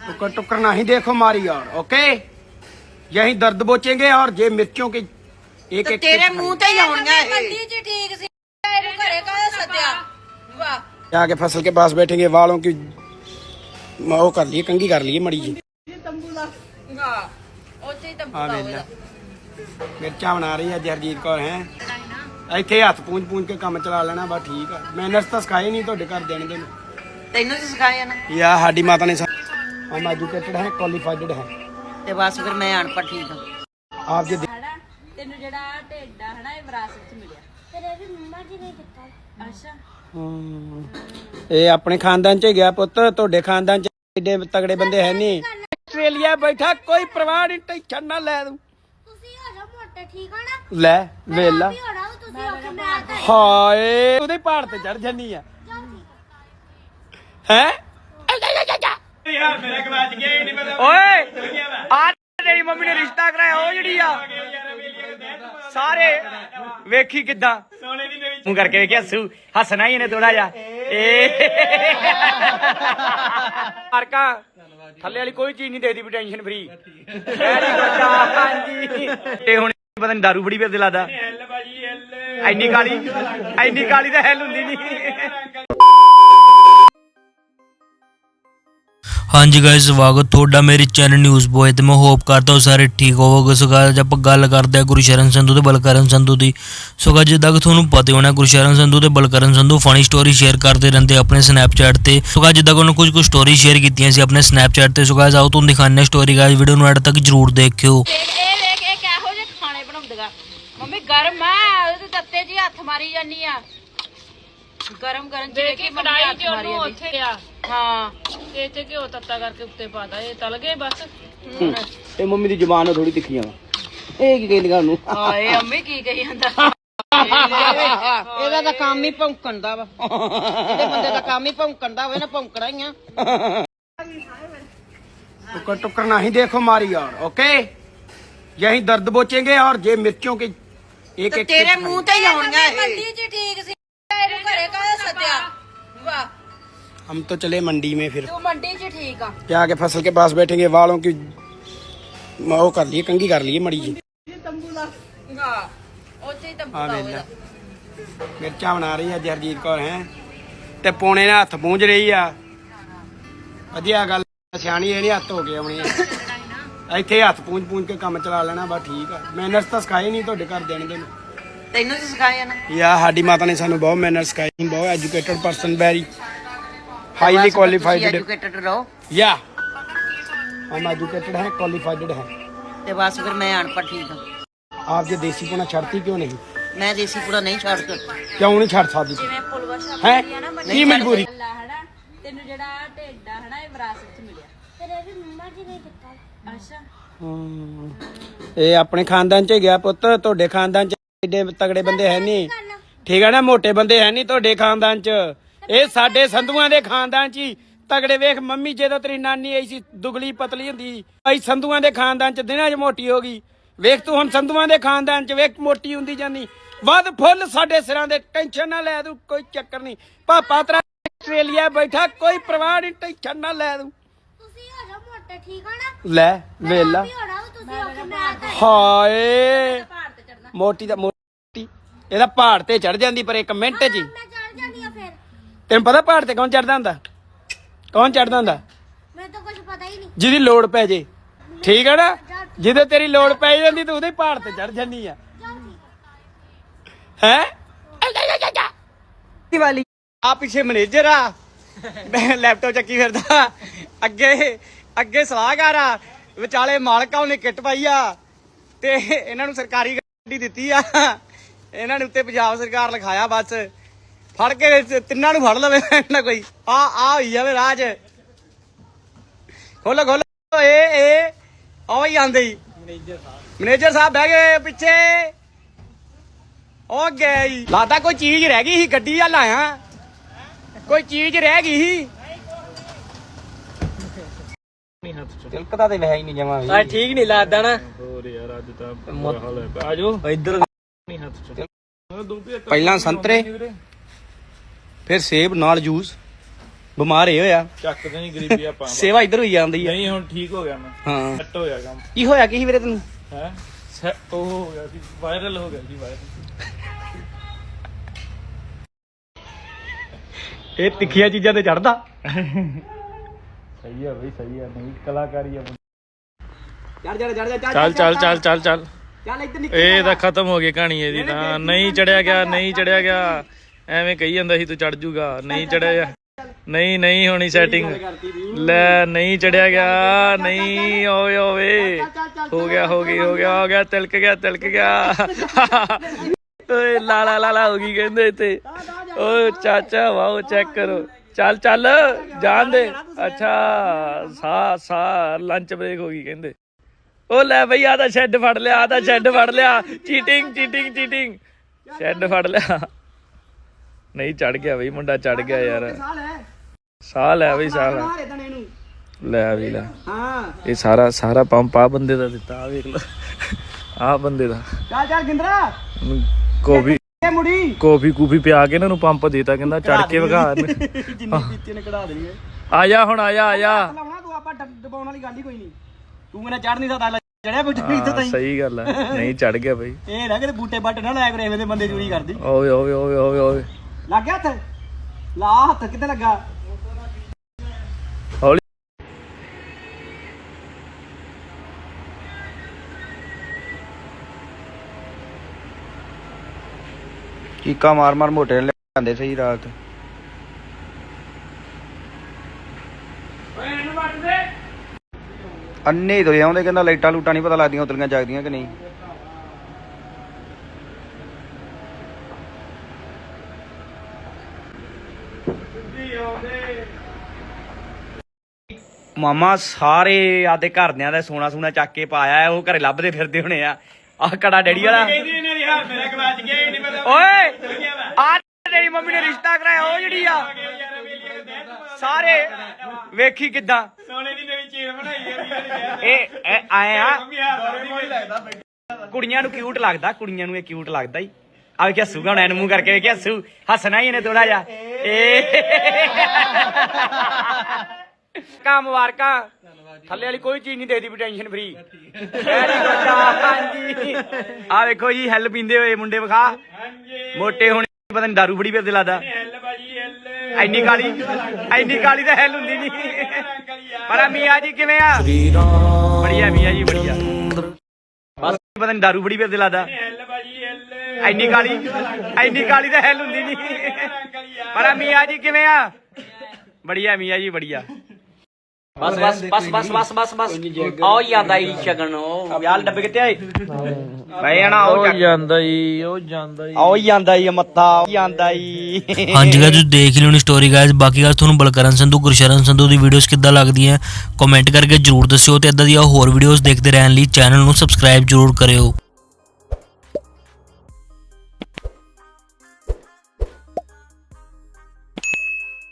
टुकर टुकर नहीं देखो मारी और ओके यही दर्द बोचेंगे और ये मिर्चों की एक ਤੇ एक ਤੇਰੇ ਮੂੰਹ ਤੇ ਹੀ ਆਉਣੀਆਂ ਇਹ ਮੰਡੀ ਚ ਠੀਕ ਸੀ ਇਹਨੂੰ ਘਰੇ ਕਾ ਸੱਦਿਆ ਵਾਹ आगे फसल के पास बैठेंगे वालों की वो कर लिए कंगी कर लिए मड़ी जी ਹਾਂ ਉੱਥੇ ਹੀ ਤੰਬੂ ਆ ਦਾ ਵੇਖ ਲੈ ਹੋਵੇਗਾ ਮਿਰਚਾਂ ਬਣਾ ਰਹੀ ਹੈ ਜਰਜੀਤ ਕੌਰ ਹੈ ਇੱਥੇ ਹੱਥ ਪੂੰਝ ਪੂੰਝ ਕੇ ਕੰਮ ਚਲਾ ਲੈਣਾ ਬਸ ਠੀਕ ਆ ਮੈਨਰਸ ਤਾਂ ਸਿਖਾਏ ਨਹੀਂ ਤੁਹਾਡੇ ਘਰ ਦੇਣ ਦੇ ਤੈਨੂੰ ਤੇ ਸਿਖਾਇਆ ਨਾ। ਯਾ ਸਾਡੀ ਮਾਤਾ ਨੇ ਹਮ ਐਜੂਕੇਟਡ ਹੈ ਕੁਆਲੀਫਾਈਡ ਹੈ। ਤੇ ਬਸ ਫਿਰ ਮੈਂ ਅਨਪੜ੍ਹ ਠੀਕ ਹਾਂ। ਆਪ ਜੇ ਹਨਾ ਤੈਨੂੰ ਜਿਹੜਾ ਢਿੱਡ ਆ ਹਨਾ ਇਹ ਵਿਰਾਸਤ ਚ ਮਿਲਿਆ। ਤੇਰੇ ਵੀ ਮੰਮਾ ਜੀ ਨੇ ਦਿੱਤਾ। ਅੱਛਾ। ਹਮ, ਇਹ ਆਪਣੇ ਖਾਨਦਾਨ ਚ ਹੀ ਗਿਆ ਪੁੱਤ ਤੁਹਾਡੇ ਖਾਨਦਾਨ ਚ ਏਡੇ ਤਗੜੇ ਬੰਦੇ ਹੈ ਨਹੀਂ। ਆਸਟ੍ਰੇਲੀਆ ਬੈਠਾ ਕੋਈ ਪਰਵਾਹ ਨਹੀਂ ਟੈਨਸ਼ਨ ਨਾ ਲੈ ਤੂੰ। ਤੁਸੀਂ ਹੋ ਜਾ ਮੋਟੇ ਠੀਕ ਆ ਨਾ? ਲੈ ਵੇਲਾ ਵੀ ਹੋਣਾ ਵਾ, ਤੁਸੀਂ ਹੋ ਕੇ ਮੈਂ ਤਾਂ ਹਾਏ ਉਹਦੇ ਪਹਾੜ ਤੇ ਚੜ ਜਾਨੀ ਆ। ਹੈ? ਯਾਰ ਮੇਰਾ ਗਵਾਚ ਗਿਆ ਹੀ ਨਹੀਂ ਪਤਾ ਓਏ ਆ ਤੇਰੀ ਮੰਮੀ ਨੇ ਰਿਸ਼ਤਾ ਕਰਾਇਆ ਉਹ ਜਿਹੜੀ ਆ। ਸਾਰੇ ਵੇਖੀ ਕਿੱਦਾਂ? ਮੂੰਹ ਕਰਕੇ ਵੇਖਿਆ ਹੱਸੂ ਹੱਸਣਾ ਹੀ ਇਹਨੇ ਥੋੜਾ ਜਿਹਾ। ਏ। ਮਾਰਕਾ ਥੱਲੇ ਵਾਲੀ ਕੋਈ ਚੀਜ਼ ਨਹੀਂ ਦੇਦੀ ਵੀ ਟੈਨਸ਼ਨ ਫਰੀ ਵੈਰੀ ਗੁੱਡ ਹਾਂਜੀ ਤੇ ਹੁਣ ਪਤਾ ਨਹੀਂ ਦਾਰੂ ਬੜੀ ਫਿਰਦੇ ਲੱਗਦਾ। ਐਲ ਭਾਜੀ ਐਲ। ਐਨੀ ਕਾਲੀ ਐਨੀ ਕਾਲੀ ਤਾਂ ਹੈਲ ਹੁੰਦੀ ਨਹੀਂ ਹਾਂਜੀ ਗਾਇਸ ਸਵਾਗਤ ਤੁਹਾਡਾ ਮੇਰੇ ਚੈਨਲ ਨਿਊਜ਼ ਬੋਏ ਤੇ। ਮੈਂ ਹੋਪ ਕਰਦਾ ਹਾਂ ਸਾਰੇ ਠੀਕ ਹੋਵੋਗੇ। ਸੋ guys, ਆਪਾਂ ਗੱਲ ਕਰਦੇ ਹਾਂ ਗੁਰਸ਼ਰਨ ਸੰਧੂ ਤੇ ਬਲਕਰਨ ਸੰਧੂ ਦੀ। ਸੋ guys, ਜਿੱਦਾਂ ਕਿ ਤੁਹਾਨੂੰ ਪਤਾ ਹੋਣਾ ਗੁਰਸ਼ਰਨ ਸੰਧੂ ਤੇ Balkaran Sandhu funny story share ਕਰਦੇ ਰਹਿੰਦੇ ਆਪਣੇ ਸਨੈਪਚੈਟ ਤੇ। ਸੋ guys, ਜਿੱਦਾਂ ਕਿ ਉਹਨਾਂ ਕੁਝ ਕੁ ਸਟੋਰੀ ਸ਼ੇਅਰ ਕੀਤੀਆਂ ਸੀ ਆਪਣੇ ਸਨੈਪਚੈਟ ਤੇ। ਸੋ guys, ਆਓ ਤੁਹਾਨੂੰ ਦਿਖਾਉਂਦੇ ਸਟੋਰੀ ਗਾਇਸ ਵੀਡੀਓ ਨੂੰ ਐਡ ਤੱਕ ਜਰੂਰ ਦੇਖਿਓ। ਇਹ ਵੇਖ ਇਹ ਕਿਹੋ ਜਿਹੇ ਖਾਣੇ ਬਣਾਉਂਦੇਗਾ। ਮੰਮੀ ਗਰਮ ਆ ਉਹਦੇ ਤੱਤੇ ਜੀ ਹੱਥ ਮਾਰੀ ਜਾਨੀ ਆ। ਗਰਮ ਗਰਮ ਚ ਵੇਖੀ ਮੰਮੀ ਹੱਥ ਮਾਰੀ ਜਾਂਦੀ ਉੱਥੇ ਆ ਹਾਂ ਇਹ ਤੇ ਘਿਓ ਤੱਤਾ ਕਰਕੇ ਉੱਤੇ ਪਾਤਾ ਇਹ ਤਲ ਗਏ ਬਸ ਇਹ ਮੰਮੀ ਦੀ ਜ਼ੁਬਾਨ ਥੋੜੀ ਤਿੱਖੀਆਂ ਵਾ ਇਹ ਕੀ ਕਹਿੰਦੀ ਉਹਨੂੰ ਹਾਏ ਅੰਮੀ ਕੀ ਕਹੀ ਜਾਂਦਾ ਇਹਦਾ ਤਾਂ ਕੰਮ ਹੀ ਭੌਂਕਣ ਦਾ ਵਾ ਇਹਦੇ ਬੰਦੇ ਦਾ ਕੰਮ ਹੀ ਭੌਂਕਣ ਦਾ ਹੋਵੇ ਨਾ ਭੌਂਕਣਾ ਹੀ ਆ टुकर टुकर नहीं देखो मारी और ओके यही दर्द बोचेंगे और ये मिर्चों की एक ਤੇ एक ਤੇਰੇ ਮੂੰਹ ਤੇ ਹੀ ਆਉਣੀਆਂ ਇਹ ਮੰਡੀ ਚ ਠੀਕ ਸੀ ਇਹਨੂੰ ਘਰੇ ਕਾ ਸੱਦਿਆ ਵਾਹ हम तो चले मंडी में फिर ਤੂੰ ਮੰਡੀ ਚ ਠੀਕ ਆ क्या आगे फसल के पास बैठेंगे वालों की वो कर लिए कंगी कर लिए मड़ी जी ਹਾਂ ਉੱਥੇ ਹੀ ਤੰਬੂ ਆ ਦਾ ਵੇਖ ਲੈ ਹੋਵੇਗਾ ਮਿਰਚਾਂ ਬਣਾ ਰਹੀ ਹੈ ਜਰਜੀਤ ਕੌਰ ਹੈ ਤੇ ਪੋਣੇ ਨਾਲ ਹੱਥ ਪੂੰਝ ਰਹੀ ਆ ਵਧੀਆ ਗੱਲ ਸਿਆਣੀ ਇਹ ਨਹੀਂ ਹੱਥ ਹੋ ਕੇ ਆਉਣੀ ਆ। ਇੱਥੇ ਹੱਥ ਪੂੰਝ ਪੂੰਝ ਕੇ ਕੰਮ ਚਲਾ ਲੈਣਾ ਬਸ ਠੀਕ ਆ ਮੈਨਰਸ ਤਾਂ ਸਿਖਾਏ ਨਹੀਂ ਤੁਹਾਡੇ ਘਰ ਦੇਣ ਦੇ ਤੈਨੂੰ ਵੀ ਸਿਖਾਇਆ ਨਾ। ਯਾ ਸਾਡੀ ਮਾਤਾ ਨੇ ਸਾਨੂੰ ਬਹੁਤ ਮੈਨਰ ਸਿਖਾਈ ਬਹੁਤ educated person very highly qualified educated ਰਹੋ। ਯਾ। ਆਮ ਐਜੂਕੇਟਡ ਹੈ ਕੁਆਲੀਫਾਈਡ ਹੈ। ਤੇ ਬਸ ਫਿਰ ਮੈਂ ਅਨਪੜ੍ਹ ਠੀਕ ਹਾਂ। ਆਪ ਜੇ ਦੇਸੀ ਪੁਣਾ ਛੱਡਤੀ ਕਿਉਂ ਨਹੀਂ? ਮੈਂ ਦੇਸੀ ਪੁਣਾ ਨਹੀਂ ਛੱਡ ਸਕਦੀ ਕਿਉਂ ਨਹੀਂ ਛੱਡ ਸਕਦੀ? ਜਿਵੇਂ ਪੁਲਵਾ ਸ਼ਬਦ ਹੈ? ਕੀ ਮਜਬੂਰੀ ਤੈਨੂੰ ਜਿਹੜਾ ਢੇਡਾ ਹਨਾ ਇਹ ਵਿਰਾਸਤ ਚ ਮਿਲਿਆ। ਤੇਰੇ ਵੀ ਮੰਮਾ ਜੀ ਨੇ ਦਿੱਤਾ। ਅੱਛਾ। ਇਹ ਆਪਣੇ ਖਾਨਦਾਨ ਚ ਗਿਆ ਪੁੱਤ ਤੁਹਾਡੇ ਖਾਨਦਾਨ ਚ ਏਡੇ ਤਗੜੇ ਬੰਦੇ ਹੈ ਨਹੀਂ। ਠੀਕ ਹੈ ਨਾ ਮੋਟੇ ਬੰਦੇ ਹੈ ਨਹੀਂ ਤੁਹਾਡੇ ਖਾਨਦਾਨ ਚ। ਇਹ ਸਾਡੇ ਸੰਧੂਆਂ ਦੇ ਖਾਨਦਾਨ ਚ ਹੀ ਤਗੜੇ ਵੇਖ ਮੰਮੀ ਜਦੋਂ ਤੇਰੀ ਨਾਨੀ ਆਈ ਸੀ ਦੁਗਲੀ ਪਤਲੀ ਹੁੰਦੀ ਆਈ ਸੰਧੂਆਂ ਦੇ ਖਾਨਦਾਨ ਚ ਦਿਨਾਂ ਚ ਮੋਟੀ ਹੋ ਗਈ। ਵੇਖ ਤੂੰ ਹੁਣ ਸੰਧੂਆਂ ਦੇ ਖਾਨਦਾਨ ਚ ਵੇਖ ਮੋਟੀ ਹੁੰਦੀ ਜਾਂਦੀ। ਵੱਧ ਫੁੱਲ ਸਾਡੇ ਸਿਰਾਂ ਦੇ ਟੈਨਸ਼ਨ ਨਾ ਲੈ ਤੂੰ ਕੋਈ ਚੱਕਰ ਨਹੀਂ। ਪਾਪਾ ਤੇਰਾ ਆਸਟ੍ਰੇਲੀਆ ਬੈਠਾ ਕੋਈ ਪਰਵਾਹ ਨਹੀਂ ਟੈਨਸ਼ਨ ਨਾ ਲੈ ਤੂੰ। ਤੁਸੀਂ ਹੋ ਜਾ ਮੋਟੇ ਠੀਕ ਆ ਨਾ? ਲੈ ਵੇਲਾ। ਹੋ ਹਾਏ। ਮੋਟੀ ਦਾ ਇਹਦਾ ਪਹਾੜ ਤੇ ਚੜ ਜਾਂਦੀ ਪਰ ਇੱਕ ਮਿੰਟ 'ਚ ਹੀ ਮੈਂ ਚੜ ਜਾਂਦੀ ਆ ਫਿਰ। ਤੈਨੂੰ ਪਤਾ ਪਹਾੜ ਤੇ ਕੌਣ ਚੜਦਾ ਹੁੰਦਾ? ਕੌਣ ਚੜਦਾ ਹੁੰਦਾ? ਮੈਨੂੰ ਤਾਂ ਕੁਝ ਪਤਾ ਹੀ ਨਹੀਂ। ਜਿਹਦੀ ਲੋੜ ਪੈ ਜੇ। ਠੀਕ ਹੈ ਨਾ? ਜਿਹਦੇ ਤੇਰੀ ਲੋੜ ਪੈ ਜਾਂਦੀ ਤੂੰ ਉਹਦੇ ਪਹਾੜ ਤੇ ਚੜ ਜਾਂਦੀ ਆ। ਹੈ? ਦੀਵਾਲੀ ਆ ਪਿੱਛੇ ਮੈਨੇਜਰ ਆ। ਮੈਂ ਲੈਪਟਾਪ ਚੱਕੀ ਫਿਰਦਾ। ਅੱਗੇ ਅੱਗੇ ਸਲਾਹਕਾਰ ਆ। ਵਿਚਾਲੇ ਮਾਲਕਾ ਉਹਨੇ ਕਿੱਟ ਪਾਈ ਆ। ਤੇ ਇਹਨਾਂ ਨੂੰ ਸਰਕਾਰੀ ਗੱਡੀ ਦਿੱਤੀ ਆ। ਇਹਨਾਂ ਨੇ ਉੱਤੇ ਪੰਜਾਬ ਸਰਕਾਰ ਲਿਖਾਇਆ ਬਸ। ਫੜ ਕੇ ਤਿੰਨਾਂ ਨੂੰ ਫੜ ਲਵੇ ਨਾ ਕੋਈ। ਆ ਆ ਹੋਈ ਜਾਵੇ ਰਾਜ। ਖੋਲੋ ਖੋਲੋ। ਏ ਏ। ਆਓ ਹੀ ਆਂਦੇ ਹੀ। ਮੈਨੇਜਰ ਸਾਹਿਬ। ਮੈਨੇਜਰ ਸਾਹਿਬ ਬਹਿ ਗਏ ਪਿੱਛੇ। ਉਹ ਗਏ ਲਾਦਾ ਕੋਈ ਚੀਜ਼ ਰਹਿ ਗਈ ਸੀ ਗੱਡੀ ਆ ਲਾਇਆ ਕੋਈ ਚੀਜ਼ ਰਹਿ ਗਈ ਸੀ। ਤਿਲਕਦਾ ਤੇ ਵਹਿ ਹੀ ਨਹੀਂ ਜਮਾ ਆ ਠੀਕ ਨਹੀਂ ਲੱਗਦਾ ਨਾ। ਹੋਰ ਯਾਰ ਅੱਜ ਤਾਂ ਆਜੋ ਇੱਧਰ ਪਹਿਲਾਂ ਸੰਤਰੇ ਫਿਰ ਸੇਬ ਨਾਲ ਜੂਸ। ਬਿਮਾਰ ਹੋਇਆ। ਚੱਕਦੇ ਨਹੀਂ ਗਰੀਬੀ ਆਪਾਂ ਸੇਵਾ ਇੱਧਰ ਹੋਈ ਜਾਂਦੀ ਹੈ ਨਹੀਂ ਹੁਣ ਠੀਕ ਹੋ ਗਿਆ ਮੈਂ। ਹਾਂ। ਸੈੱਟ ਹੋ ਗਿਆ ਕੰਮ। ਕੀ ਹੋਇਆ ਕੀ ਸੀ ਵੀਰੇ ਤੈਨੂੰ? ਹੈ? ਉਹ ਹੋ ਗਿਆ ਸੀ ਵਾਇਰਲ ਹੋ ਗਿਆ ਸੀ ਵਾਇਰਲ ਇਹ ਤਿੱਖੀਆਂ ਚੀਜ਼ਾਂ ਤੇ ਚੜਦਾ। ਸਹੀ ਹੈ ਬਈ ਸਹੀ ਹੈ ਨਹੀਂ ਕਲਾਕਾਰੀ ਹੈ ਚੜ ਚੜ ਚੜ ਚੱਲ ਚੱਲ ਚੱਲ ਚੱਲ ਚੱਲ। ਚੱਲ ਇੱਧਰ ਇਹ ਤਾਂ ਖਤਮ ਹੋ ਗਈ ਕਹਾਣੀ ਇਹਦੀ ਤਾਂ। ਨਹੀਂ ਚੜਿਆ ਗਿਆ ਨਹੀਂ ਚੜਿਆ ਗਿਆ। ਐਵੇਂ ਕਹੀ ਜਾਂਦਾ ਸੀ ਤੂੰ ਚੜ ਜੂਗਾ। ਨਹੀਂ ਚੜਿਆ ਨਹੀਂ ਨਹੀਂ ਹੋਣੀ ਸੈਟਿੰਗ ਲੈ ਨਹੀਂ ਚੜਿਆ ਗਿਆ। ਨਹੀਂ ਓਏ ਓਏ। ਹੋ ਗਿਆ ਹੋ ਗਈ ਹੋ ਗਿਆ ਹੋ ਗਿਆ। ਤਿਲਕ ਗਿਆ ਤਿਲਕ ਗਿਆ। ਓਏ ਲਾ ਲਾ ਲਾ ਲਾ ਹੋ ਗਈ ਕਹਿੰਦੇ ਇੱਥੇ। ਓ ਚਾਚਾ ਵਾਓ ਚੈੱਕ ਕਰੋ। ਚੱਲ ਚੱਲ। ਜਾਣ ਦੇ। ਅੱਛਾ ਸਾ ਸਾ ਲੰਚ ਬ੍ਰੇਕ ਹੋ ਗਈ ਕਹਿੰਦੇ। ਉਹ ਲੈ ਬਈ ਆ ਤਾਂ ਸ਼ੈੱਡ ਫੜ ਲਿਆ ਆ ਤਾਂ ਸ਼ੈੱਡ ਫੜ ਲਿਆ। ਚੀਟਿੰਗ ਚੀਟਿੰਗ ਚੀਟਿੰਗ ਸ਼ੈੱਡ ਫੜ ਲਿਆ। ਨਹੀਂ ਚੜ ਗਿਆ ਬਈ ਮੁੰਡਾ ਚੜ ਗਿਆ ਯਾਰ। ਸਾਹ ਲੈ ਬਈ ਸਾਹ ਲੈ। ਲੈ ਵੀ ਲੈ। ਹਾਂ ਇਹ ਸਾਰਾ ਸਾਰਾ ਪੰਪ ਆ ਬੰਦੇ ਦਾ ਦਿੱਤਾ ਆ ਵੇਖ ਲੋ ਆ ਬੰਦੇ ਦਾ। ਚੱਲ ਚੱਲ ਗਿੰਦਰਾ। ਇਹ ਮੁੜੀ। ਕੋਫੀ ਕੂਫੀ ਪਿਆ ਕੇ ਇਹਨਾਂ ਨੂੰ ਪੰਪ ਦੇਤਾ ਕਹਿੰਦਾ ਚੜ ਕੇ ਵਗਾ ਜਿੰਨੀ ਪੀਤੀ ਨੇ ਕਢਾ ਦੇਣੀ ਆ ਜਾ ਹੁਣ ਆ ਜਾ ਆ ਜਾ। ਲਾਉਣਾ ਤੂੰ ਆਪਾਂ ਦਬਾਉਣ ਵਾਲੀ ਗੱਲ ਹੀ ਕੋਈ ਨਹੀਂ। ਤੂੰ ਮੇਰਾ ਚੜ ਨਹੀਂ ਸਕਦਾ ਚੜਿਆ ਪੁੱਛ ਵੀ ਹਾਂ, ਸਹੀ ਗੱਲ ਹੈ ਨਹੀਂ ਚੜ ਗਿਆ ਬਈ। ਇਹ ਨਾ ਕਿਤੇ ਬੂਟੇ ਬੱਟ ਨਾ ਲਾਇਆ ਕਰੇ ਐਵੇਂ ਦੇ ਬੰਦੇ ਚੋਰੀ ਕਰਦੀ। ਓਏ ਓਏ ਓਏ ਓਏ ਓਏ। ਲੱਗ ਗਿਆ ਹੱਥ? ਲਾ ਹੱਥ ਕਿੱਥੇ ਲੱਗਾ? ਚੀਕਾ ਮਾਰ ਮਾਰ ਮੋਟੇ ਨੇ ਲਿਆਂਦੇ ਸਹੀ ਰਾਤ। ਅੰਨੇ ਹੀ ਤੁਰੇ ਆਉਂਦੇ ਕਹਿੰਦਾ ਲਾਈਟਾਂ ਲੂਟਾਂ ਨਹੀਂ ਪਤਾ ਲੱਗਦੀਆਂ ਉਤਲੀਆਂ ਜਾਗਦੀਆਂ ਕਿ ਨਹੀਂ। ਮਾਮਾ ਸਾਰੇ ਆਦੇ ਘਰਦਿਆਂ ਦਾ ਸੋਨਾ ਸੋਨਾ ਚੱਕ ਕੇ ਪਾਇਆ ਉਹ ਘਰੇ ਲੱਭਦੇ ਫਿਰਦੇ ਹੋਣੇ ਆ। ਆਹ ਕੜਾ ਡੈਡੀ ਵਾਲਾ। ਓਏ! ਆ ਤੇਰੀ ਮੰਮੀ ਨੇ ਰਿਸ਼ਤਾ ਕਰਾਇਆ ਉਹ ਜਿਹੜੀ ਆ। ਸਾਰੇ ਵੇਖੀ ਕਿਦਾਂ? ਸੋਨੇ ਇਹ ਇਹ ਆਏ ਆ। ਕੁੜੀਆਂ ਨੂੰ ਕਿਊਟ ਲੱਗਦਾ ਕੁੜੀਆਂ ਨੂੰ ਇਹ ਕਿਊਟ ਲੱਗਦਾ ਹੀ। ਆ ਵੇਖਿਆ ਹੱਸੂਗਾ ਹੁਣ ਐਨ ਮੂੰਹ ਕਰਕੇ ਵੇਖਿਆ ਹੱਸੂ ਹੱਸਣਾ ਹੀ ਇਹਨੇ ਥੋੜਾ ਜਿਹਾ। ਏ। ਕਾ ਮੁਬਾਰਕਾਂ। ਥੱਲੇ ਵਾਲੀ ਕੋਈ ਚੀਜ਼ ਨਹੀਂ ਦੇਦੀ ਵੀ ਟੈਨਸ਼ਨ ਫਰੀ ਹਾਂਜੀ। ਆ ਵੇਖੋ ਜੀ ਹੈਲ ਪੀਂਦੇ ਹੋਏ ਮੁੰਡੇ ਵਿਖਾ। ਮੋਟੇ ਹੋਣੇ ਪਤਾ ਨਹੀਂ ਦਾਰੂ ਬੜੀ ਪੀਂਦੇ ਲੱਗਦਾ। ਐਨੀ ਕਾਲੀ ਐਨੀ ਕਾਲੀ ਤਾਂ ਹੈਲ ਹੁੰਦੀ ਨਹੀਂ ਪਰ ਮੀਆਂ ਜੀ ਕਿਵੇਂ ਆ? ਬੜੀਆ ਮੀਆਂ ਜੀ, ਬੜੀਆ। ਬਸ, ਪਤਾ ਨਹੀਂ ਦਾਰੂ ਬੜੀ ਪੀਂਦੇ ਲੱਗਦਾ। ਐਨੀ ਕਾਲੀ ਐਨੀ ਕਾਲੀ ਤਾਂ ਹੈਲ ਹੁੰਦੀ ਨਹੀਂ ਪਰ ਮੀਆਂ ਜੀ ਕਿਵੇਂ ਆ? ਬੜੀਆ ਮੀਆਂ ਜੀ, ਬੜੀਆ। ਬਸ ਬਸ ਬਸ ਬਸ ਬਸ ਬਸ। ਬਸ ਆਓ ਯਾਦ ਆਈ ਸ਼ਗਨ ਉਹ ਯਾਰ ਡੱਬੇ ਕਿੱਥੇ ਆਏ ਮੈਂ ਆਣਾ ਉਹ ਜਾਂਦਾ ਈ ਉਹ ਜਾਂਦਾ ਈ ਆਓ ਹੀ ਜਾਂਦਾ ਈ ਮੱਥਾ ਆਓ ਹੀ। ਹਾਂਜੀ ਗਾਇਸ ਤੁਸੀਂ ਦੇਖ ਲਿਓ ਨੀ ਸਟੋਰੀ ਗਾਇਸ ਬਾਕੀ ਗੱਲ ਤੁਹਾਨੂੰ ਬਲਕਰਨ ਸੰਧੂ ਗੁਰਸ਼ਰਨ ਸੰਧੂ ਦੀ ਵੀਡੀਓਜ਼ ਕਿੱਦਾਂ ਲੱਗਦੀਆਂ ਕਮੈਂਟ ਕਰਕੇ ਜਰੂਰ ਦੱਸਿਓ ਤੇ ਇਦਾਂ ਦੀਆਂ ਹੋਰ ਵੀਡੀਓਜ਼ ਦੇਖਦੇ ਰਹਿਣ ਲਈ ਚੈਨਲ ਨੂੰ ਸਬਸਕ੍ਰਾਈਬ ਜਰੂਰ ਕਰਿਓ।